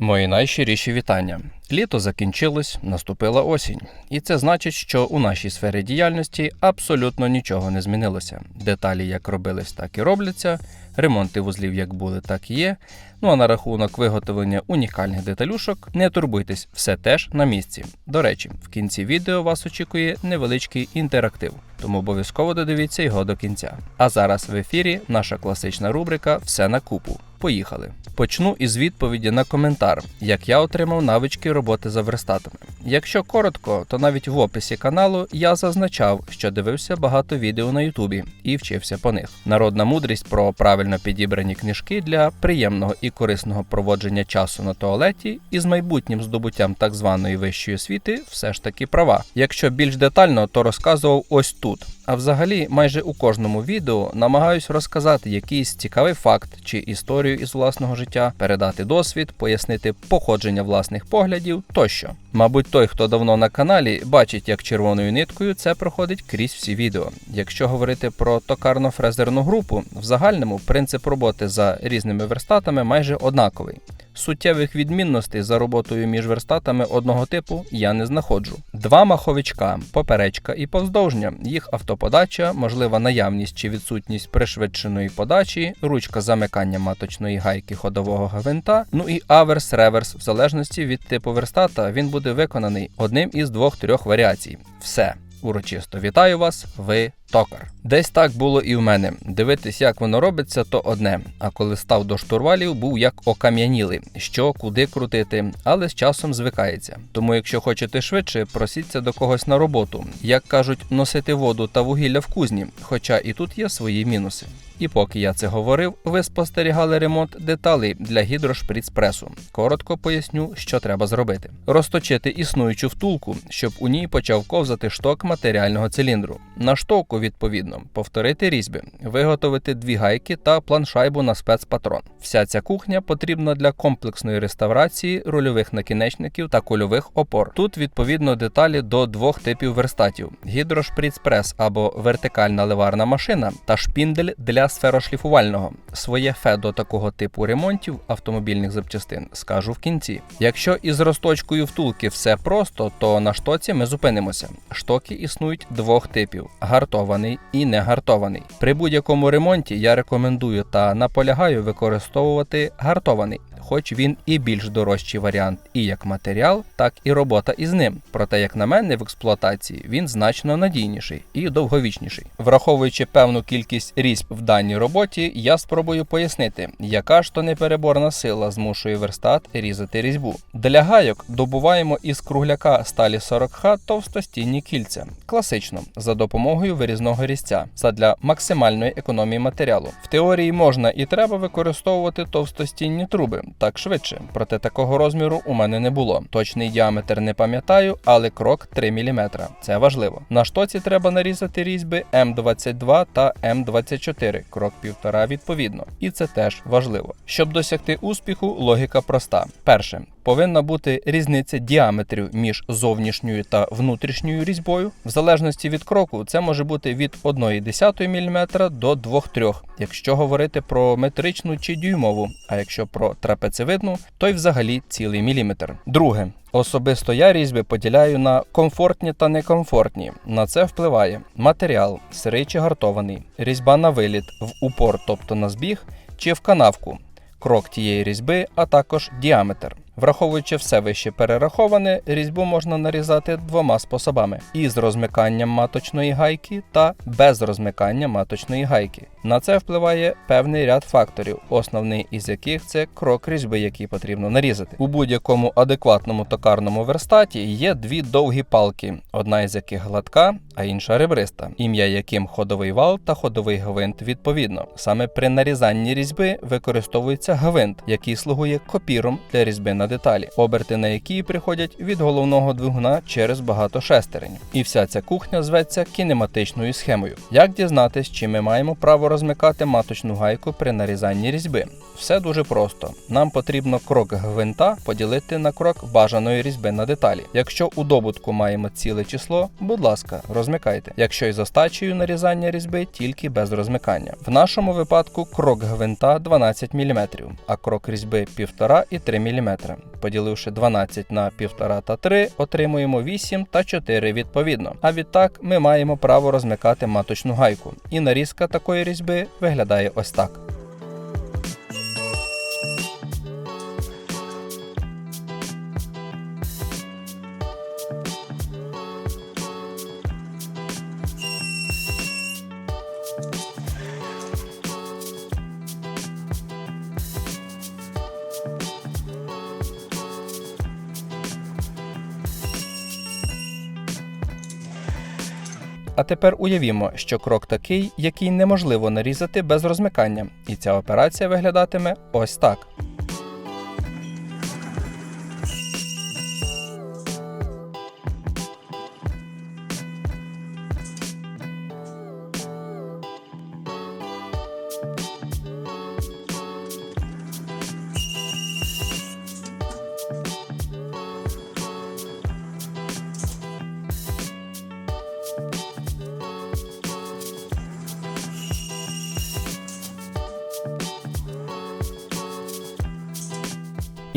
Мої найщиріші вітання. Літо закінчилось, наступила осінь, і це значить, що у нашій сфері діяльності абсолютно нічого не змінилося. Деталі як робились, так і робляться. Ремонти вузлів як були, так і є. Ну а на рахунок виготовлення унікальних деталюшок, не турбуйтесь, все теж на місці. До речі, в кінці відео вас очікує невеличкий інтерактив, тому обов'язково додивіться його до кінця. А зараз в ефірі наша класична рубрика Все на купу. Поїхали. Почну із відповіді на коментар, як я отримав навички роботи за верстатами. Якщо коротко, то навіть в описі каналу я зазначав, що дивився багато відео на Ютубі і вчився по них. Народна мудрість про правильно підібрані книжки для приємного і корисного проводження часу на туалеті і з майбутнім здобуттям так званої вищої освіти все ж таки права. Якщо більш детально, то розказував ось тут. А взагалі, майже у кожному відео намагаюсь розказати якийсь цікавий факт чи історію із власного життя, передати досвід, пояснити походження власних поглядів тощо. Мабуть, той, хто давно на каналі, бачить, як червоною ниткою це проходить крізь всі відео. Якщо говорити про токарно-фрезерну групу, в загальному принцип роботи за різними верстатами майже однаковий. Суттєвих відмінностей за роботою між верстатами одного типу я не знаходжу. Два маховичка, поперечка і повздовжня, їх автоподача, можлива наявність чи відсутність пришвидшеної подачі, ручка замикання маточної гайки ходового гвинта, ну і аверс-реверс, в залежності від типу верстата, він буде виконаний одним із двох-трьох варіацій. Все. Урочисто вітаю вас, ви токар. Десь так було і в мене. Дивитись, як воно робиться, то одне. А коли став до штурвалів, був як окам'янілий, що куди крутити, але з часом звикається. Тому, якщо хочете швидше, просіться до когось на роботу. Як кажуть, носити воду та вугілля в кузні, хоча і тут є свої мінуси. І поки я це говорив, ви спостерігали ремонт деталей для гідрошприцпресу. Коротко поясню, що треба зробити: розточити існуючу втулку, щоб у ній почав ковзати шток матеріального циліндру. На штоку, відповідно, повторити різьби, виготовити дві гайки та планшайбу на спецпатрон. Вся ця кухня потрібна для комплексної реставрації рульових накінечників та кульових опор. Тут відповідно деталі до двох типів верстатів: гідрошприцпрес або вертикальна ливарна машина та шпіндель для сферошліфувального. Своє фе до такого типу ремонтів автомобільних запчастин скажу в кінці. Якщо із розточкою втулки все просто, то на штоці ми зупинимося. Штоки існують двох типів: гартований і негартований. При будь-якому ремонті я рекомендую та наполягаю використовувати гартований. Хоч він і більш дорожчий варіант і як матеріал, так і робота із ним. Проте, як на мене, в експлуатації він значно надійніший і довговічніший. Враховуючи певну кількість різьб в даній роботі, я спробую пояснити, яка ж то непереборна сила змушує верстат різати різьбу. Для гайок добуваємо із кругляка сталі 40Х товстостінні кільця, класично за допомогою вирізного різця задля максимальної економії матеріалу. В теорії можна і треба використовувати товстостінні труби так швидше, проте такого розміру у мене не було. Точний діаметр не пам'ятаю, але крок 3 мм. Це важливо. На штоці треба нарізати різьби М22 та М24, крок 1,5 відповідно. І це теж важливо. Щоб досягти успіху, логіка проста. Перше. Повинна бути різниця діаметрів між зовнішньою та внутрішньою різьбою. В залежності від кроку, це може бути від 1,1 мм до 2-3, якщо говорити про метричну чи дюймову, а якщо про трапецевидну, то й взагалі цілий міліметр. Друге. Особисто я різьби поділяю на комфортні та некомфортні. На це впливає матеріал, сирий чи гартований, різьба на виліт, в упор, тобто на збіг, чи в канавку, крок тієї різьби, а також діаметр. Враховуючи все вище перераховане, різьбу можна нарізати двома способами: із розмиканням маточної гайки та без розмикання маточної гайки. На це впливає певний ряд факторів, основний із яких це крок різьби, який потрібно нарізати. У будь-якому адекватному токарному верстаті є дві довгі палки, одна із яких гладка, а інша ребриста, ім'я яким ходовий вал та ходовий гвинт відповідно. Саме при нарізанні різьби використовується гвинт, який слугує копіром для різьби на деталі, оберти на які приходять від головного двигуна через багато шестерень. І вся ця кухня зветься кінематичною схемою. Як дізнатись, чи ми маємо право розмикати маточну гайку при нарізанні різьби? Все дуже просто. Нам потрібно крок гвинта поділити на крок бажаної різьби на деталі. Якщо у добутку маємо ціле число, будь ласка, розмикайте. Якщо із остачею нарізання різьби, тільки без розмикання. В нашому випадку крок гвинта 12 мм, а крок різьби 1,5 і 3 мм. Поділивши 12 на 1,5 та 3, отримуємо 8 та 4 відповідно. А відтак ми маємо право розмикати маточну гайку. І нарізка такої різьби виглядає ось так. А тепер уявімо, що крок такий, який неможливо нарізати без розмикання, і ця операція виглядатиме ось так.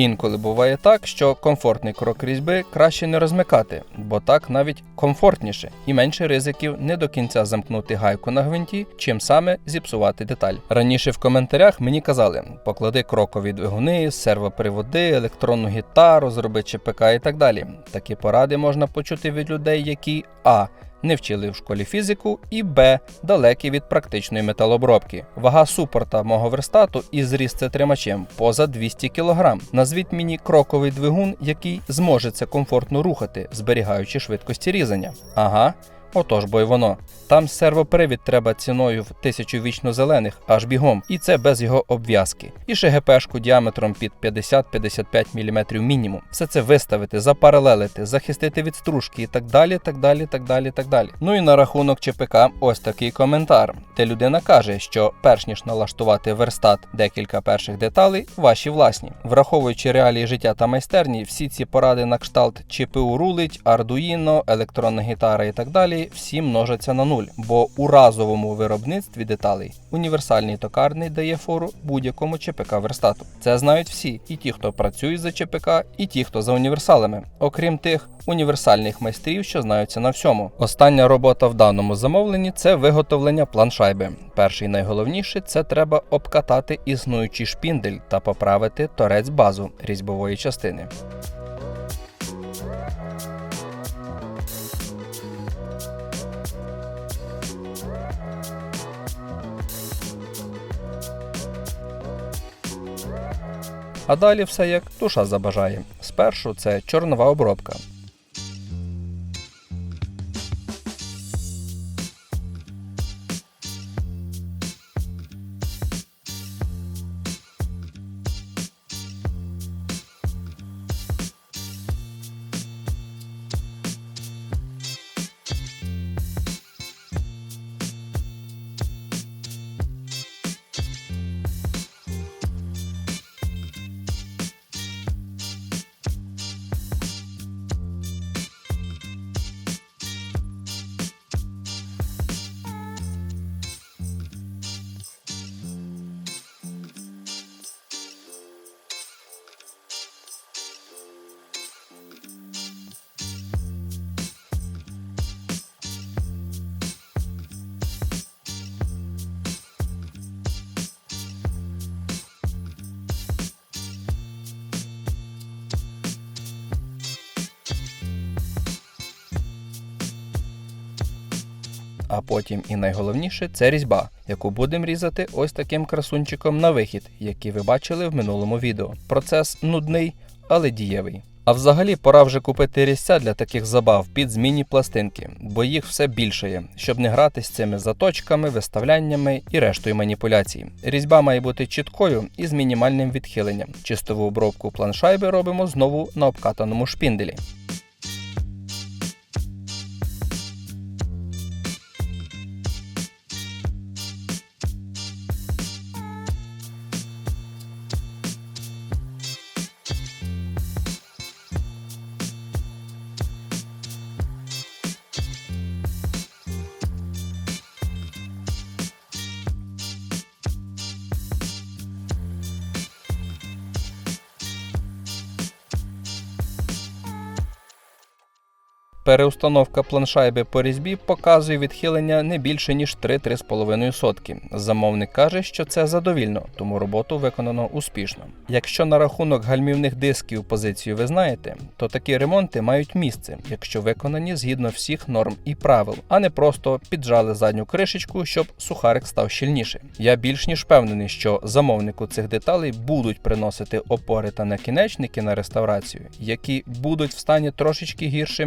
Інколи буває так, що комфортний крок різьби краще не розмикати, бо так навіть комфортніше і менше ризиків не до кінця замкнути гайку на гвинті, чим саме зіпсувати деталь. Раніше в коментарях мені казали: поклади крокові двигуни, сервоприводи, електронну гітару, зроби ЧПК і так далі. Такі поради можна почути від людей, які а не вчили в школі фізику, і Б. далекі від практичної металобробки. Вага супорта мого верстату і зріст це тримачем поза 200 кг. Назвіть мені кроковий двигун, який зможе це комфортно рухати, зберігаючи швидкості різання. Ага. Отож, бо й воно. Там сервопривід треба ціною в тисячу вічно зелених аж бігом, і це без його обв'язки. І ще ГПшку діаметром під 50-55 мм мінімум. Все це виставити, запаралелити, захистити від стружки і так далі, так далі, так далі, так далі. Ну і на рахунок ЧПК ось такий коментар, де людина каже, що перш ніж налаштувати верстат декілька перших деталей, ваші власні. Враховуючи реалії життя та майстерні, всі ці поради на кшталт ЧПУ рулить, Arduino, електронна гітара і так далі всі множаться на нуль, бо у разовому виробництві деталей універсальний токарний дає фору будь-якому ЧПК верстату. Це знають всі, і ті, хто працює за ЧПК, і ті, хто за універсалами, окрім тих універсальних майстрів, що знаються на всьому. Остання робота в даному замовленні це виготовлення планшайби. Перший найголовніший це треба обкатати існуючий шпіндель та поправити торець базу різьбової частини. А далі все як душа забажає. Спершу це чорнова обробка. А потім і найголовніше це різьба, яку будемо різати ось таким красунчиком на вихід, який ви бачили в минулому відео. Процес нудний, але дієвий. А взагалі пора вже купити різця для таких забав під змінні пластинки, бо їх все більше є, щоб не грати з цими заточками, виставляннями і рештою маніпуляцій. Різьба має бути чіткою і з мінімальним відхиленням. Чистову обробку планшайби робимо знову на обкатаному шпінделі. Переустановка планшайби по різьбі показує відхилення не більше ніж 3-3,5 сотки. Замовник каже, що це задовільно, тому роботу виконано успішно. Якщо на рахунок гальмівних дисків позицію ви знаєте, то такі ремонти мають місце, якщо виконані згідно всіх норм і правил, а не просто піджали задню кришечку, щоб сухарик став щільніше. Я більш ніж впевнений, що замовнику цих деталей будуть приносити опори та накінечники на реставрацію, які будуть в стані трошечки гірше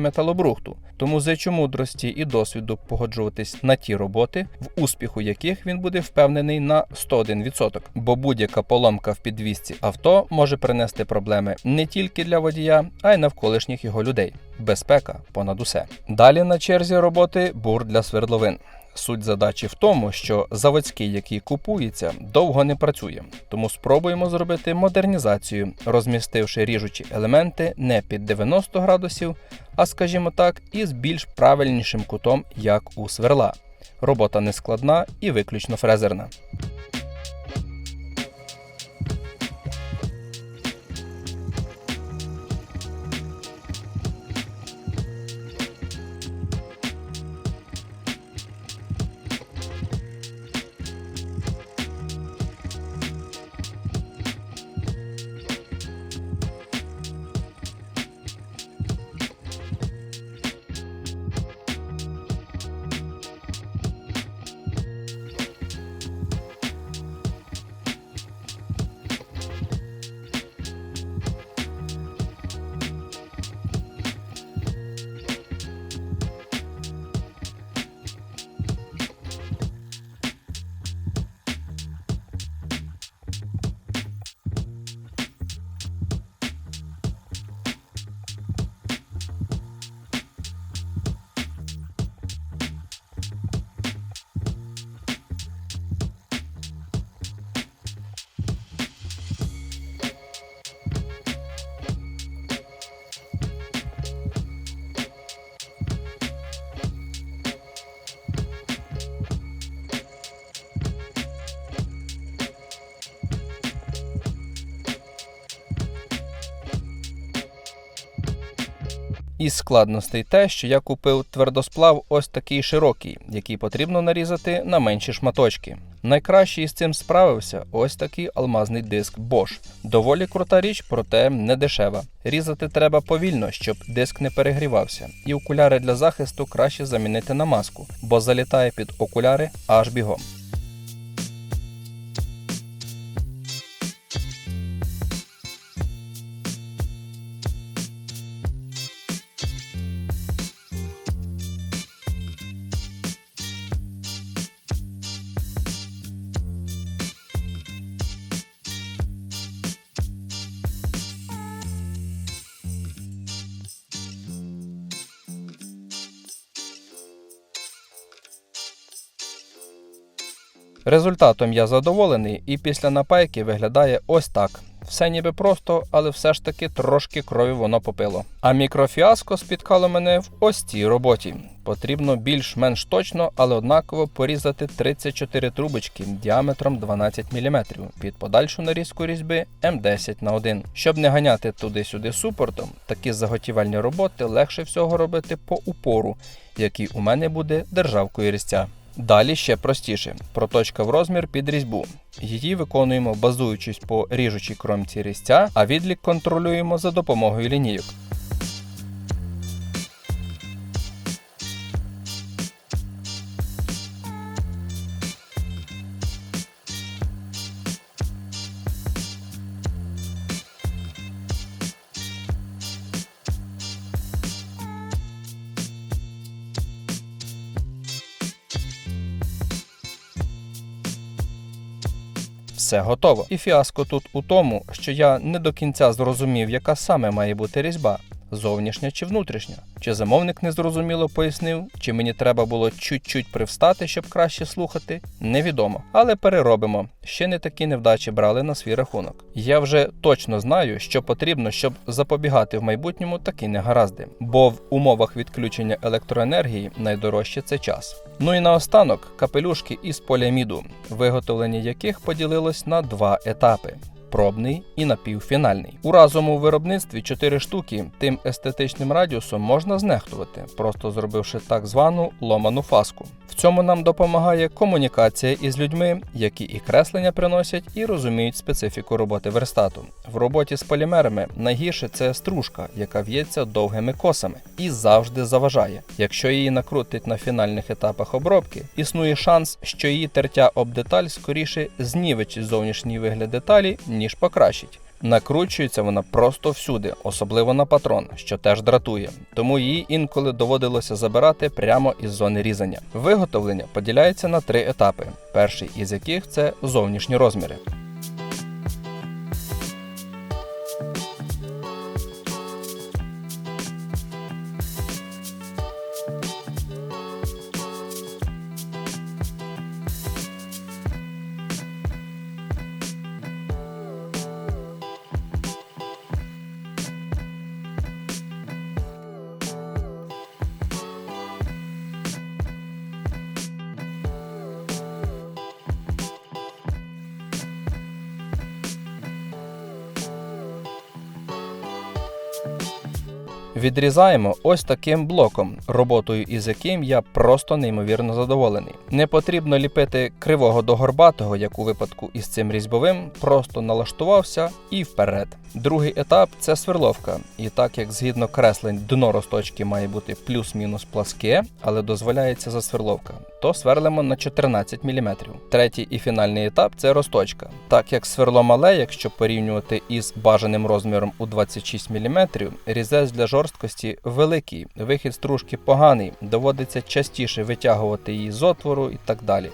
металобрухту. Тому зичу мудрості і досвіду погоджуватись на ті роботи, в успіху яких він буде впевнений на 101%. Бо будь-яка поломка в підвісці авто може принести проблеми не тільки для водія, а й навколишніх його людей. Безпека понад усе. Далі на черзі роботи бур для свердловин. Суть задачі в тому, що заводський, який купується, довго не працює, тому спробуємо зробити модернізацію, розмістивши ріжучі елементи не під 90 градусів, а скажімо так, із більш правильнішим кутом, як у сверла. Робота не складна і виключно фрезерна. Із складностей те, що я купив твердосплав ось такий широкий, який потрібно нарізати на менші шматочки. Найкращий із цим справився ось такий алмазний диск Bosch. Доволі крута річ, проте не дешева. Різати треба повільно, щоб диск не перегрівався. І окуляри для захисту краще замінити на маску, бо залітає під окуляри аж бігом. Результатом я задоволений і після напайки виглядає ось так. Все ніби просто, але все ж таки трошки крові воно попило. А мікрофіаско спіткало мене в ось цій роботі. Потрібно більш-менш точно, але однаково порізати 34 трубочки діаметром 12 мм під подальшу нарізку різьби М10 на 1. Щоб не ганяти туди-сюди супортом, такі заготівельні роботи легше всього робити по упору, який у мене буде державкою різця. Далі ще простіше. Проточка в розмір під різьбу. Її виконуємо базуючись по ріжучій кромці різця, а відлік контролюємо за допомогою лінійок. Все готово. І фіаско тут у тому, що я не до кінця зрозумів, яка саме має бути різьба зовнішня чи внутрішня. Чи замовник незрозуміло пояснив, чи мені треба було чуть-чуть привстати, щоб краще слухати, невідомо. Але переробимо. Ще не такі невдачі брали на свій рахунок. Я вже точно знаю, що потрібно, щоб запобігати в майбутньому такі негаразди, бо в умовах відключення електроенергії найдорожче це час. Ну і наостанок капелюшки із поліаміду, виготовлення яких поділилось на два етапи. Пробний і напівфінальний. У разовому виробництві 4 штуки тим естетичним радіусом можна знехтувати, просто зробивши так звану ломану фаску. В цьому нам допомагає комунікація із людьми, які і креслення приносять, і розуміють специфіку роботи верстату. В роботі з полімерами найгірше це стружка, яка в'ється довгими косами і завжди заважає. Якщо її накрутить на фінальних етапах обробки, існує шанс, що її тертя об деталь скоріше знівечить зовнішній вигляд деталі, ніж покращить. Накручується вона просто всюди, особливо на патрон, що теж дратує, тому її інколи доводилося забирати прямо із зони різання. Виготовлення поділяється на три етапи, перший із яких це зовнішні розміри. Відрізаємо ось таким блоком, роботою із яким я просто неймовірно задоволений. Не потрібно ліпити кривого до горбатого, як у випадку із цим різьбовим, просто налаштувався і вперед. Другий етап це сверловка. І так як згідно креслень дно росточки має бути плюс-мінус пласке, але дозволяється засверловка, то сверлимо на 14 мм. Третій і фінальний етап це росточка. Так як сверло мале, якщо порівнювати із бажаним розміром у 26 мм, різець для жорсткості великий, вихід стружки поганий, доводиться частіше витягувати її з отвору і так далі.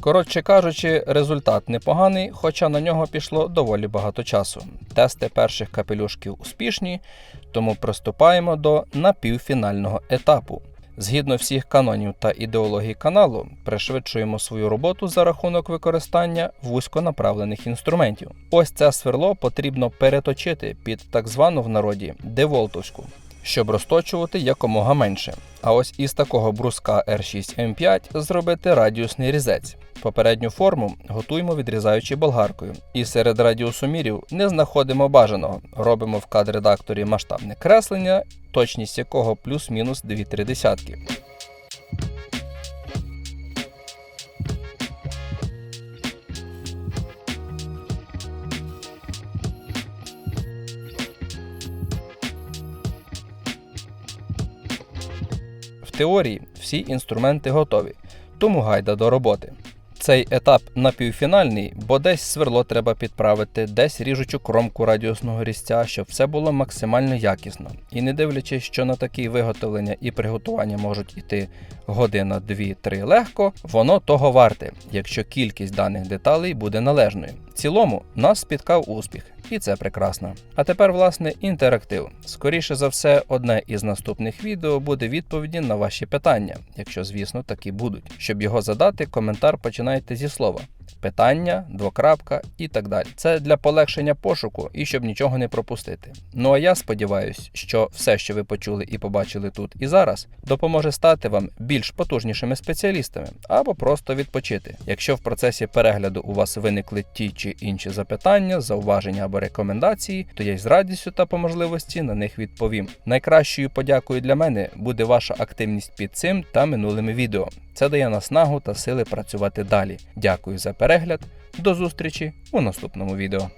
Коротше кажучи, результат непоганий, хоча на нього пішло доволі багато часу. Тести перших капелюшків успішні, тому приступаємо до напівфінального етапу. Згідно всіх канонів та ідеології каналу, пришвидшуємо свою роботу за рахунок використання вузьконаправлених інструментів. Ось це сверло потрібно переточити під так звану в народі деволтовську, щоб розточувати якомога менше. А ось із такого бруска R6M5 зробити радіусний різець. Попередню форму готуємо відрізаючи болгаркою. І серед радіусомірів не знаходимо бажаного. Робимо в кадр-редакторі масштабне креслення, точність якого плюс-мінус 2-3 десятки. Теорії всі інструменти готові, тому гайда до роботи. Цей етап напівфінальний, бо десь сверло треба підправити, десь ріжучу кромку радіусного різця, щоб все було максимально якісно. І не дивлячись, що на такі виготовлення і приготування можуть іти година, дві-три легко, воно того варте, якщо кількість даних деталей буде належною. В цілому нас спіткав успіх, і це прекрасно. А тепер, власне, інтерактив. Скоріше за все, одне із наступних відео буде відповіді на ваші питання, якщо, звісно, такі будуть. Щоб його задати, коментар починайте зі слова. Питання, двокрапка і так далі. Це для полегшення пошуку і щоб нічого не пропустити. Ну а я сподіваюся, що все, що ви почули і побачили тут і зараз, допоможе стати вам більш потужнішими спеціалістами або просто відпочити. Якщо в процесі перегляду у вас виникли ті чи інші запитання, зауваження або рекомендації, то я й з радістю та по можливості на них відповім. Найкращою подякою для мене буде ваша активність під цим та минулими відео. Це дає наснагу та сили працювати далі. Дякую за перегляд. До зустрічі у наступному відео.